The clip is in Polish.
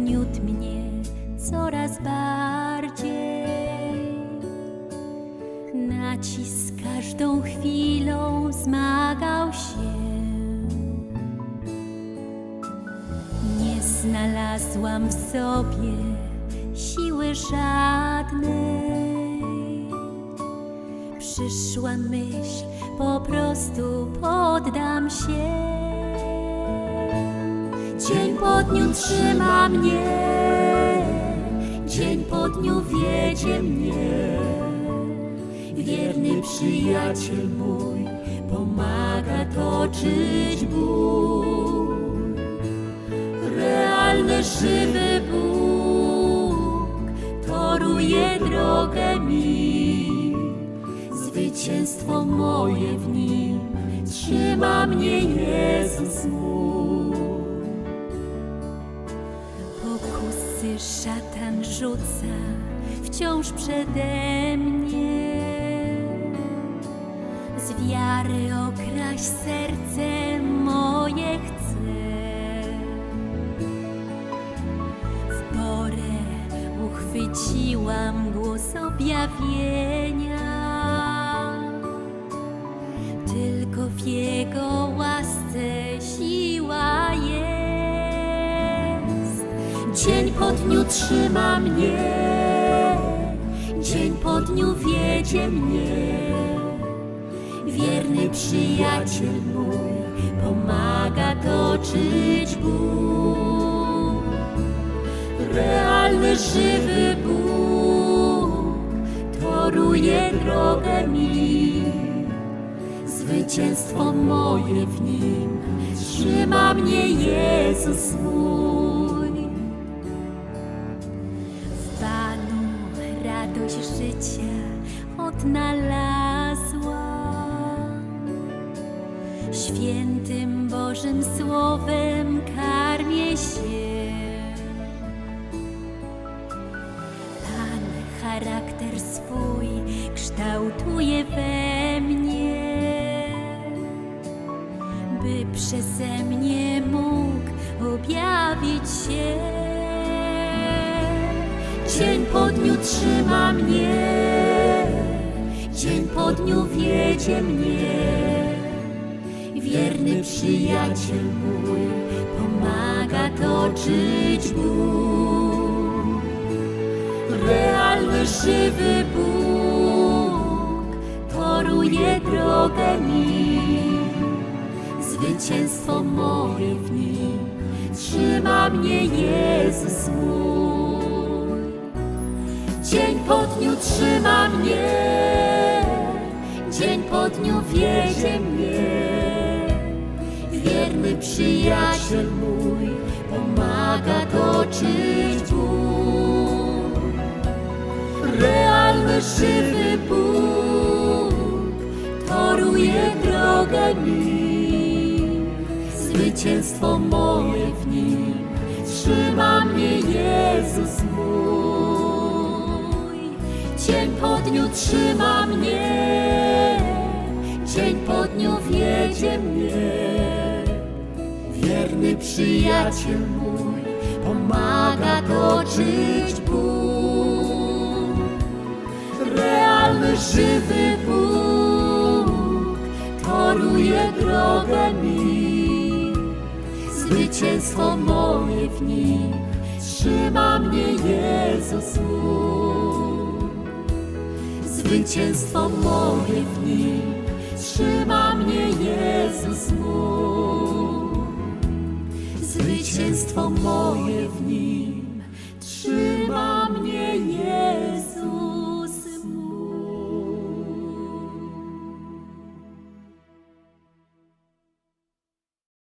miód mnie coraz bardziej. Nacisk każdą chwilą zmagał się. Nie znalazłam w sobie siły żadnej. Przyszła myśl, po prostu poddam się. Dzień po dniu trzyma mnie, dzień po dniu wiedzie mnie. Wierny przyjaciel mój pomaga toczyć ból. Realny, żywy Bóg toruje drogę mi. Zwycięstwo moje w nim trzyma mnie Jezus mój. Szatan rzuca wciąż przede mnie. Z wiary okraść serce moje chce. W porę uchwyciłam głos objawienia. Tylko w Jego łasce Dzień po dniu trzyma mnie, dzień po dniu wiedzie mnie. Wierny przyjaciel mój pomaga toczyć ból. Realny, żywy Bóg toruje drogę mi. Zwycięstwo moje w nim trzyma mnie Jezus mój. Odnalazłam. Świętym Bożym Słowem karmię się. Pan charakter swój kształtuje we mnie, by przeze mnie mógł objawić się. Dzień po dniu trzyma mnie, dniu wiedzie mnie. Wierny przyjaciel mój pomaga toczyć ból. Realny, żywy Bóg toruje drogę mi. Zwycięstwo moje w nim trzyma mnie Jezus mój. Dzień po dniu trzyma mnie, dzień po dniu wiedzie mnie. Wierny przyjaciel mój pomaga toczyć ból. Realny, żywy Bóg toruje drogę mi. Zwycięstwo moje w nim trzyma mnie Jezus mój. Dzień po dniu trzyma mnie, dzień po dniu wiedzie mnie. Wierny przyjaciel mój pomaga toczyć ból. Realny, żywy Bóg toruje drogę mi. Zwycięstwo moje w nim trzyma mnie Jezus. Zwycięstwo moje w nim trzyma mnie Jezus mój. Zwycięstwo moje w nim